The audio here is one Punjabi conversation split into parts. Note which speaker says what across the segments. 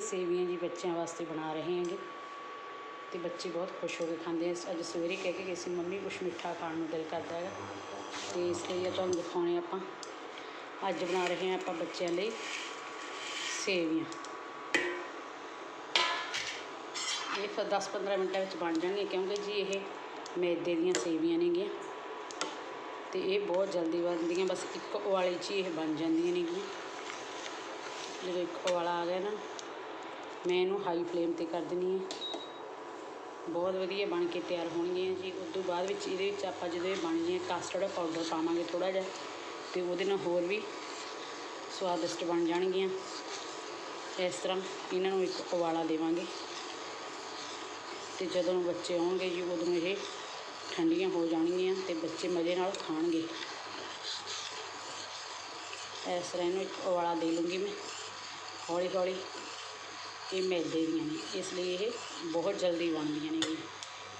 Speaker 1: ਸੇਵੀਆਂ ਜੀ ਬੱਚਿਆਂ ਵਾਸਤੇ ਬਣਾ ਰਹੇ ਹਾਂਗੇ। ਤੇ ਬੱਚੇ ਬਹੁਤ ਖੁਸ਼ ਹੋ ਕੇ ਖਾਂਦੇ ਆ। ਅੱਜ ਸਵੇਰੇ ਕਹਿ ਕੇ ਗਏ ਸੀ, ਮੰਮੀ, ਕੁਛ ਮਿੱਠਾ ਖਾਣ ਨੂੰ ਦਿਲ ਕਰਦਾ ਹੈਗਾ। ਤੇ ਇਸ ਲਈ ਤੁਹਾਨੂੰ ਦਿਖਾਉਣੇ ਆਪਾਂ। ਅੱਜ ਬਣਾ ਰਹੇ ਹਾਂ ਆਪਾਂ ਬੱਚਿਆਂ ਲਈ ਸੇਵੀਆਂ। ਇਹ ਫਿਰ 10-15 ਮਿੰਟਾਂ ਵਿੱਚ ਬਣ ਜਾਣਗੇ ਕਿਉਂਕਿ ਜੀ ਇਹ ਮੈਦੇ ਦੀਆਂ ਸੇਵੀਆਂ ਨੇਗੀਆਂ ਤੇ ਇਹ ਬਹੁਤ ਜਲਦੀ ਬਣਦੀਆਂ, ਬਸ ਇੱਕ ਉਵਾਲੇ 'ਚ ਹੀ ਇਹ ਬਣ ਜਾਂਦੀਆਂ ਨੇਗੀਆਂ ਜਦੋਂ ਇੱਕ ਉਵਾਲਾ ਆ ਗਿਆ ਨਾ ਮੈਂ ਇਹਨੂੰ ਹਾਈ ਫਲੇਮ ਤੇ ਕਰ ਦਿੰਦੀ ਹਾਂ। ਬਹੁਤ ਵਧੀਆ ਬਣ ਕੇ ਤਿਆਰ ਹੋਣਗੀਆਂ ਜੀ। ਉਸ ਤੋਂ ਬਾਅਦ ਵਿੱਚ ਇਹਦੇ ਵਿੱਚ ਆਪਾਂ ਜਦੋਂ ਇਹ ਬਣ ਗਈਆਂ ਕਸਟਰਡ ਪਾਊਡਰ ਪਾਵਾਂਗੇ ਥੋੜ੍ਹਾ ਜਿਹਾ ਤੇ ਉਹਦੇ ਨਾਲ ਹੋਰ ਵੀ ਸਵਾਦਿਸ਼ਟ ਬਣ ਜਾਣਗੀਆਂ। ਇਸ ਤਰ੍ਹਾਂ ਇਹਨਾਂ ਨੂੰ ਇੱਕ ਉਬਾਲਾ ਦੇਵਾਂਗੇ। ਤੇ ਜਦੋਂ ਬੱਚੇ ਆਉਣਗੇ ਜੀ, ਉਦੋਂ ਇਹ ਠੰਡੀਆਂ ਹੋ ਜਾਣਗੀਆਂ ਤੇ ਬੱਚੇ ਮਜ਼ੇ ਨਾਲ ਖਾਣਗੇ। ਇਸ ਤਰ੍ਹਾਂ ਇਹਨੂੰ ਇੱਕ ਉਬਾਲਾ ਦੇ ਲੂੰਗੀ ਮੈਂ। ਹੌਲੀ ਹੌਲੀ ਇਹ ਮੈਦੇ ਦੀਆਂ ਨੇ, ਇਸ ਲਈ ਇਹ ਬਹੁਤ ਜਲਦੀ ਬਣਦੀਆਂ ਨੇ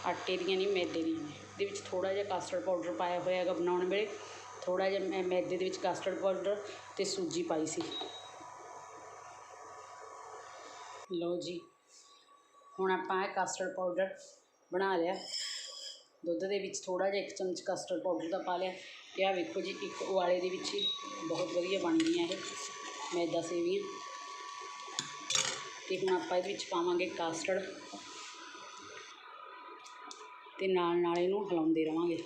Speaker 1: ਆਟੇ ਦੀਆਂ ਨਹੀਂ, ਮੈਦੇ ਦੀਆਂ ਨੇ। ਇਹਦੇ ਵਿੱਚ ਥੋੜ੍ਹਾ ਜਿਹਾ ਕਸਟਰਡ ਪਾਊਡਰ ਪਾਇਆ ਹੋਇਆ ਹੈਗਾ ਬਣਾਉਣ ਵੇਲੇ। ਥੋੜ੍ਹਾ ਜਿਹਾ ਮੈਂ ਮੈਦੇ ਦੇ ਵਿੱਚ ਕਸਟਰਡ ਪਾਊਡਰ ਤੇ ਸੂਜੀ ਪਾਈ ਸੀ। ਲਓ ਜੀ, ਹੁਣ ਆਪਾਂ ਇਹ ਕਸਟਰਡ ਪਾਊਡਰ ਬਣਾ ਲਿਆ। ਦੁੱਧ ਦੇ ਵਿੱਚ ਥੋੜ੍ਹਾ ਜਿਹਾ ਇੱਕ ਚਮਚ ਕਸਟਰਡ ਪਾਊਡਰ ਦਾ ਪਾ ਲਿਆ। ਤੇ ਆਹ ਵੇਖੋ ਜੀ, ਇੱਕ ਉਬਾਲੇ ਦੇ ਵਿੱਚ ਹੀ ਬਹੁਤ ਵਧੀਆ ਬਣ ਗਈਆਂ ਇਹ ਮੈਦਾ ਸੇਵੀਆਂ। ਤੇ ਹੁਣ ਆਪਾਂ ਇਹਦੇ ਵਿੱਚ ਪਾਵਾਂਗੇ ਕਾਸਟਰਡ ਤੇ ਨਾਲ ਨਾਲ ਇਹਨੂੰ ਹਿਲਾਉਂਦੇ ਰਵਾਂਗੇ।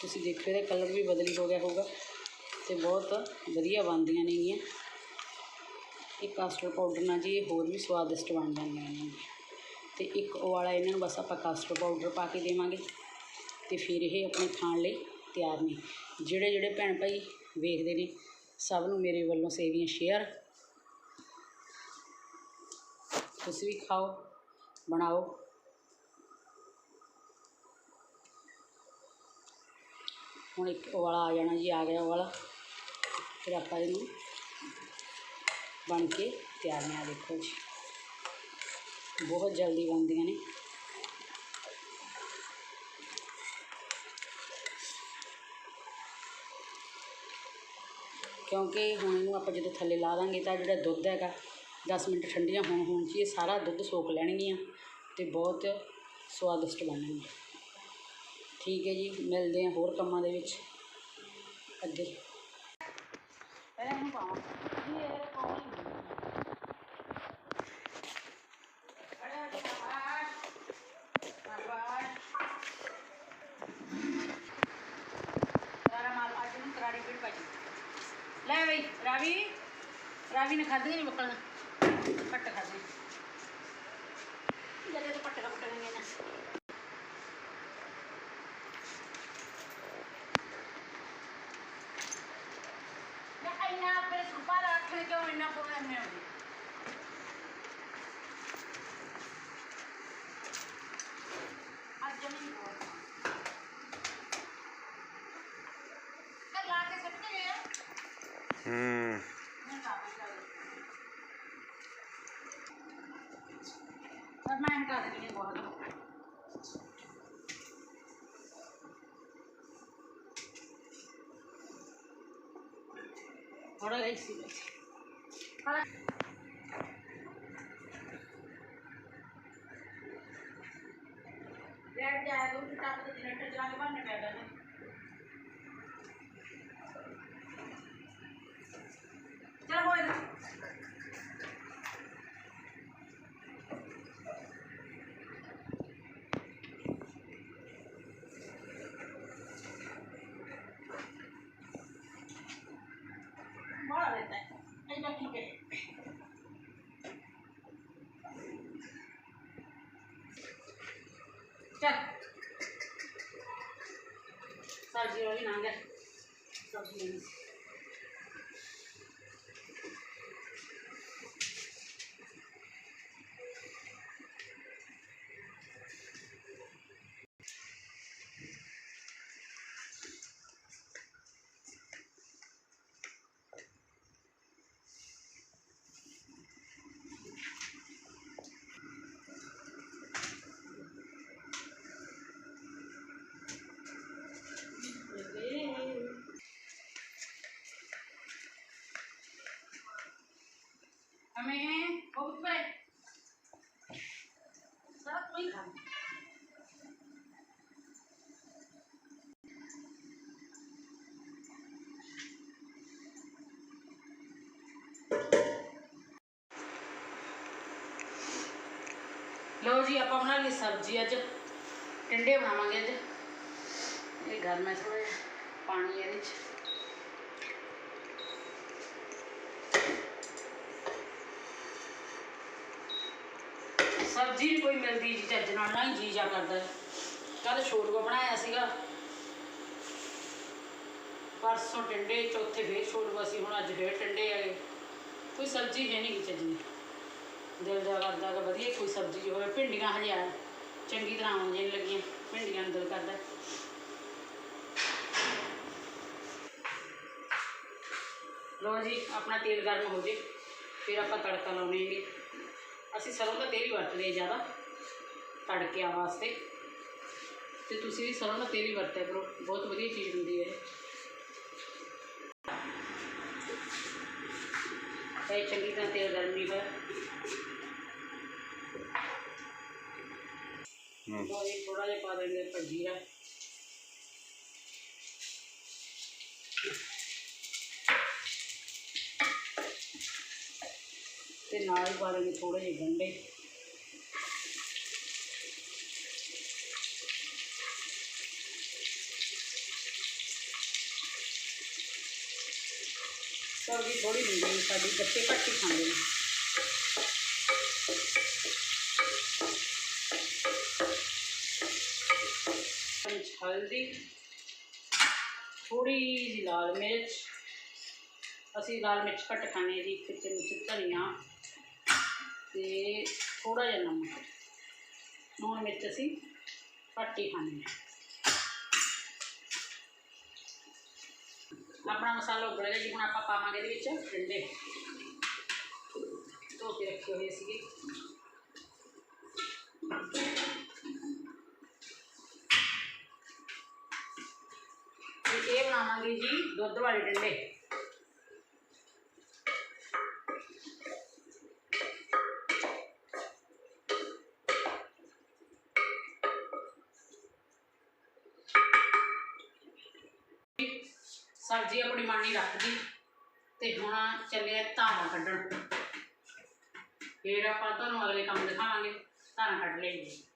Speaker 1: ਤੁਸੀਂ ਦੇਖੋ ਇਹਦਾ ਕਲਰ ਵੀ ਬਦਲੀ ਹੋ ਗਿਆ ਹੋਊਗਾ ਤੇ ਬਹੁਤ ਵਧੀਆ ਬਣਦੀਆਂ ਨੇਗੀਆਂ। ਇਹ ਕਾਸਟਰਡ ਪਾਊਡਰ ਨਾਲ ਜੀ ਇਹ ਹੋਰ ਵੀ ਸਵਾਦਿਸ਼ਟ ਬਣ ਜਾਂਦੀਆਂ ਨੇ। ਤੇ ਇੱਕ ਉਹ ਵਾਲਾ ਇਹਨਾਂ ਨੂੰ ਬਸ ਆਪਾਂ ਕਾਸਟਰਡ ਪਾਊਡਰ ਪਾ ਕੇ ਦੇਵਾਂਗੇ ਤੇ ਫਿਰ ਇਹ ਆਪਣੇ ਖਾਣ ਲਈ ਤਿਆਰ ਨੇ। ਜਿਹੜੇ ਜਿਹੜੇ ਭੈਣ ਭਾਈ ਵੇਖਦੇ ਨੇ ਸਭ ਨੂੰ ਮੇਰੇ ਵੱਲੋਂ ਸੇਵੀਆਂ ਸ਼ੇਅਰ। ਤੁਸੀਂ ਵੀ ਖਾਓ, ਬਣਾਓ। ਹੁਣ ਇੱਕ ਉਹ ਵਾਲਾ ਆ ਜਾਣਾ ਜੀ, ਆ ਗਿਆ ਵਾਲਾ ਫਿਰ ਆਪਾਂ ਇਹਨੂੰ ਬਣ ਕੇ ਤਿਆਰ ਨੇ ਆ ਦੇਖੋ ਜੀ। ਬਹੁਤ ਜਲਦੀ ਬਣਦੀਆਂ ਨੇ। ਕਿਉਂਕਿ ਹੁਣ ਇਹਨੂੰ ਆਪਾਂ ਜਦੋਂ ਥੱਲੇ ਲਾ ਦਾਂਗੇ ਤਾਂ ਜਿਹੜਾ ਦੁੱਧ ਹੈਗਾ, ਦਸ ਮਿੰਟ ਠੰਡੀਆਂ ਹੋਣ ਹੋਣ 'ਚ ਇਹ ਸਾਰਾ ਦੁੱਧ ਸੋਖ ਲੈਣਗੀਆਂ ਅਤੇ ਬਹੁਤ ਸਵਾਦਿਸ਼ਟ ਬਣਨਗੀਆਂ ਠੀਕ ਹੈ ਜੀ, ਮਿਲਦੇ ਹਾਂ ਹੋਰ ਕੰਮਾਂ ਦੇ ਵਿੱਚ। ਅੱਗੇ। ਪਹਿਲਾਂ ਇਹਨੂੰ ਪਾਵਾਂ ਜੀ ਇਹ ਪਾਉਣੀ ਲੈ ਬਈ ਰਾਵੀ ਰਾਵੀ ਨੇ ਖਾਧੀ ਨਹੀਂ ਬੱਕਲ ਪੱਟ ਖਾਧੀ। ਜਿਹੜੇ ਪੱਟ ਕੱਟਣਗੇ ਨਾ। ਮੈਂ ਇੰਨਾ ਆਪਣੇ ਸੁਪਾ ਰੱਖਣ ਕਿਉਂ ਇੰਨਾ ਪ੍ਰੋਬਲਮ ਹੈ? ਉਹਦੀ ਅੱਜ ਨਹੀਂ ਬਹੁਤ ਕਰ ਲਾ ਕੇ ਸੱਟੇ ਆ
Speaker 2: ਹੂੰ
Speaker 1: ਪਰ ਮੈਂ ਕਰ ਦਿੰਦੀ ਹਾਂ ਬਹੁਤ। ਥੋੜਾ ਐਸੀ ਵਿੱਚ ਜਾਇਆ ਕਰੋ ਕਿ ਤਾਂ ਜਨਰੇਟਰ ਚਲਾ ਕੇ ਬੰਨ ਪੈਦਾ ਨਾ चल सब्जी वाली ना गया सब्जी हमें बहुत बड़े। लो जी, आप बना ली सब्ज़ी अज टिंडे बनावे अज घर में थोड़े पानी है ਸਬਜ਼ੀ ਨੀ ਕੋਈ ਮਿਲਦੀ ਜੀ, ਚੱਜ ਨਾਲ ਨਾ ਹੀ ਜੀ ਜਾ ਕਰਦਾ। ਕੱਲ ਛੋਟੂਆ ਬਣਾਇਆ ਸੀਗਾ। ਪਰਸੋਂ ਟਿੰਡੇ, ਚੌਥੇ ਫੇਰ ਛੋਟੂਆ ਸੀ, ਹੁਣ ਅੱਜ ਫੇਰ ਟਿੰਡੇ ਆਏ ਕੋਈ ਸਬਜ਼ੀ ਹੈ ਨਹੀਂ ਗੀ ਚੱਜ ਦੀ। ਦਿਲ ਜਾ ਕਰਦਾ ਕਿ ਵਧੀਆ ਕੋਈ ਸਬਜ਼ੀ ਜਿਹੀ ਹੋਵੇ। ਭਿੰਡੀਆਂ ਹਜ਼ਾਰ ਚੰਗੀ ਤਰ੍ਹਾਂ ਆਉਣ ਜਿਹੀ ਲੱਗੀਆਂ। ਭਿੰਡੀਆਂ ਨੂੰ ਦਿਲ ਕਰਦਾ। ਲੋ ਜੀ, ਆਪਣਾ ਤੇਲ ਗਰਮ ਹੋ ਜੇ, ਫਿਰ ਆਪਾਂ ਤੜਕਾ ਲਾਉਣੇ ਹੈਗੇ। ਅਸੀਂ ਸਰੋਂ ਦਾ ਤੇਲ ਹੀ ਵਰਤਦੇ ਹਾਂ ਜ਼ਿਆਦਾ ਤੜਕਿਆਂ ਵਾਸਤੇ। ਤੇ ਤੁਸੀਂ ਵੀ ਸਰੋਂ ਦਾ ਤੇਲ ਹੀ ਵਰਤਿਆ ਕਰੋ ਬਹੁਤ ਵਧੀਆ ਚੀਜ਼ ਹੁੰਦੀ ਹੈ ਇਹ। ਇਹ ਚੰਗੀ ਤਰ੍ਹਾਂ ਤੇਲ ਗਰਮ ਨਹੀਂ ਹੋਇਆ।
Speaker 2: ਹੂੰ
Speaker 1: ਲਓ ਜੀ ਥੋੜਾ ਜਿਹਾ ਪਾ ਦੇਂਗੇ ਆਪਾਂ ਜੀਰਾ ਤੇ ਨਾਲ ਹੀ ਪਾ ਦੇਂਗੇ ਥੋੜੇ ਜਿਹੇ ਗੰਢੇ। ਸਬਜ਼ੀ ਥੋੜੀ ਹੁੰਦੀ ਹੈ ਸਾਡੀ, ਬੱਚੇ ਘੱਟ ਹੀ ਖਾਂਦੇ ਨੇ। ਹਲਦੀ ਥੋੜੀ ਜਿਹੀ ਲਾਲ ਮਿਰਚ। ਅਸੀਂ ਲਾਲ ਮਿਰਚ ਘੱਟ ਖਾਂਦੇ ਹਾਂ ਜੀ ਇੱਕ ਚਮਚ ਧਨੀਆ। ਤੇ ਥੋੜਾ ਜਿਹਾ ਨਮਕ, ਲੂਣ ਮਿਰਚ ਅਸੀਂ ਘੱਟ ਹੀ ਖਾਂਦੇ ਹਾਂ। ਆਪਣਾ ਮਸਾਲਾ ਉਬਲ ਗਿਆ ਜੀ, ਹੁਣ ਆਪਾਂ ਪਾਵਾਂਗੇ ਇਹਦੇ ਵਿੱਚ ਟਿੰਡੇ ਧੋ ਕੇ ਰੱਖੇ ਹੋਏ ਸੀਗੇ। ਤੇ ਇਹ ਬਣਾਵਾਂਗੇ ਜੀ ਦੁੱਧ ਵਾਲੇ ਟਿੰਡੇ ਸਬਜ਼ੀ ਆਪਣੀ ਮਾਣੀ ਰੱਖਦੀ ਤੇ ਹੁਣ ਚੱਲੇ ਧਾਰਾਂ ਕੱਢਣ। ਫੇਰ ਆਪਾਂ ਤੁਹਾਨੂੰ ਅਗਲੇ ਕੰਮ ਦਿਖਾਵਾਂਗੇ, ਧਾਰਾਂ ਕੱਢ ਲਈਏ।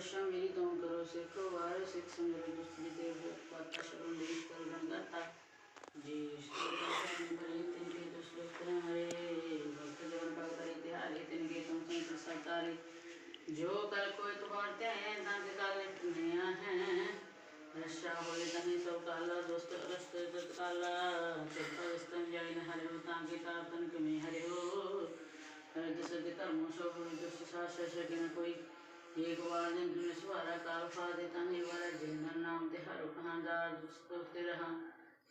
Speaker 1: मेरी तुम करो, सिखो वार, सिख संगत दुष्टि देव पाता शरण देव कर गंगाता जी तिनके दुष्ट हरे भक्त जवन जन भगतरे तिहारे तिनके तुम संत सतारे जो कर कोई तुम्हार त्याय दंग काल दुनिया है। रक्षा होले तने सब काला, दोस्त रस्त तत्काला चक्का स्तम जाय न हरे हो तांके तापन कमे हरे हो हरे दस कर्म सो हो दुष्ट सास सके कोई एकवादिन द्विस्वर कालफादितनिवर जिन्नन्नाम तिहरुकः दादुस्तुतिरः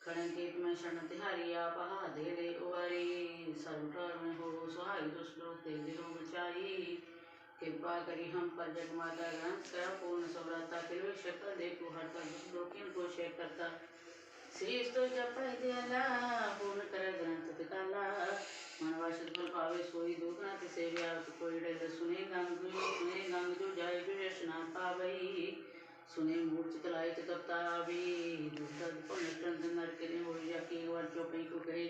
Speaker 1: खड़ंकित में शरणतिहारी आपहा दे दे उवारी सर्वकार में हो सुहाई दुष्टो ते दिलो बचाई कृपा करी हम पर जगमाता ग्रंथ कर, पूर्ण सवराता किलो शक्कर देखो हर कर दुष्टो किन को शेख करता। ਸ਼ੇ ਕਰਤਾ ਜਪੈ ਦਿਆਲਾ ਪੂਰਨ ਕਰ ਗ੍ਰੰਥ ਤਿਕਾਲਾ ਮਨ ਵਾਸ਼ਿਤ ਫਲ ਪਾਵੇ ਸੋਈ ਦੁਖ ਨਾ ਤਿਸੇ ਕੋਈ ਡੇ ਸੁਨੇ ਗੰਗ ਸੁਨੇ ਗੰਗ ਜੋ ਜਾਏ ਜੋ ਨਾ ਪਾਵਈ। ਸੁਨੇ ਮੂਰਛ ਤਲਾਏ ਤੇ ਤਪਤਾ ਵੀ ਦੁਰਦ ਭਨ ਟੰਦ ਨੇ ਹੋਈ ਜਾ ਕੀ ਵਾਰ ਚੋਪਈ ਕੋ ਕਰੇ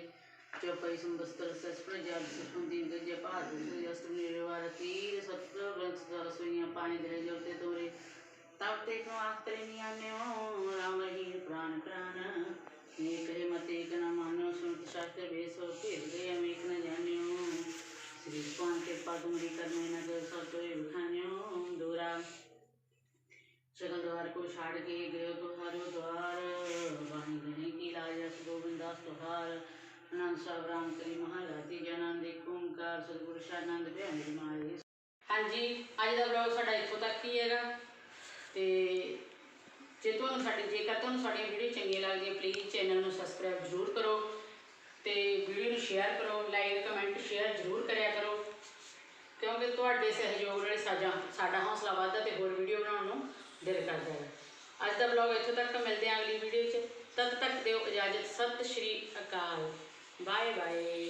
Speaker 1: ਚੋਪਈ ਸੰਬਸਤਰ ਸਸ ਪ੍ਰਜਾ ਸੁੰਦੀ ਗਜੇ ਭਾਦ ਅਸਤਮ ਨਿਰਵਾਰ ਤੀਰ। ਸਤਰ ਗ੍ਰੰਥ ਦਾ ਰਸੋਈਆਂ ਪਾਣੀ ਦੇ ਜੋ ਤੇ ਤੋਰੇ। ਤਬ ਤੇ ਕੋ ਆਖਤਰੇ ਨੀ ਰਾਮ ਹੀ ਪ੍ਰਾਨ ਪ੍ਰਾਨ। ਏਕ ਹੈ ਮਤੇ ਏਕ ਨ ਮਾਨਿਓ ਸੁਨਤ ਸ਼ਾਸਤਰ ਵੇਸੋ ਭੇਦ ਗਏ ਅਮੇਕ ਨ ਜਾਣਿਓ ਸ੍ਰੀ ਭਗਵਾਨ ਕੇ ਪਦ ਮੁਰੀ ਕਰਨੇ ਨ ਕਰ ਸਤੋਏ ਵਿਖਾਨਿਓ ਦੂਰਾ ਸਗਲ द्वार को छाड़ के गयो तो हारो द्वार वाणी गणे की लाजस गोविंदास तुहार आनंद साहब राम करी महाराती ਜਨਨ ਦੇ ਓੰਕਾਰ ਸਤਿਗੁਰ ਸ਼ਾਨੰਦ ਭਿਆਨ ਮਾਏ ਹਾਂਜੀ ਅੱਜ ਦਾ ਵਲੌਗ ਸਾਡਾ ਇੱਥੋਂ ਤੱਕ ਹੀ ਹੈਗਾ ਤੇ ਜੇ ਤੁਹਾਨੂੰ ਸਾਡੇ ਜੇਕਰ ਤੁਹਾਨੂੰ ਸਾਡੀਆਂ ਵੀਡੀਓ ਚੰਗੀਆਂ ਲੱਗਦੀਆਂ ਪਲੀਜ਼ ਚੈਨਲ ਨੂੰ ਸਬਸਕ੍ਰਾਈਬ ਜ਼ਰੂਰ ਕਰੋ ਤੇ ਵੀਡੀਓ ਨੂੰ ਸ਼ੇਅਰ ਕਰੋ ਲਾਈਕ ਕਮੈਂਟ ਸ਼ੇਅਰ ਜ਼ਰੂਰ ਕਰਿਆ ਕਰੋ। ਕਿਉਂਕਿ ਤੁਹਾਡੇ ਸਹਿਯੋਗ ਨਾਲ ਸਾਡਾ ਸਾਡਾ ਹੌਸਲਾ ਵੱਧਦਾ ਤੇ ਹੋਰ ਵੀਡੀਓ ਬਣਾਉਣ ਨੂੰ ਦਿਲ ਕਰਦਾ ਹੈ। ਅੱਜ ਦਾ ਵਲੌਗ ਇੱਥੋਂ ਤੱਕ, ਮਿਲਦੇ ਹਾਂ ਅਗਲੀ ਵੀਡੀਓ 'ਚ ਤਦ ਤੱਕ ਦਿਓ ਇਜਾਜ਼ਤ। ਸਤਿ ਸ਼੍ਰੀ ਅਕਾਲ। Bye bye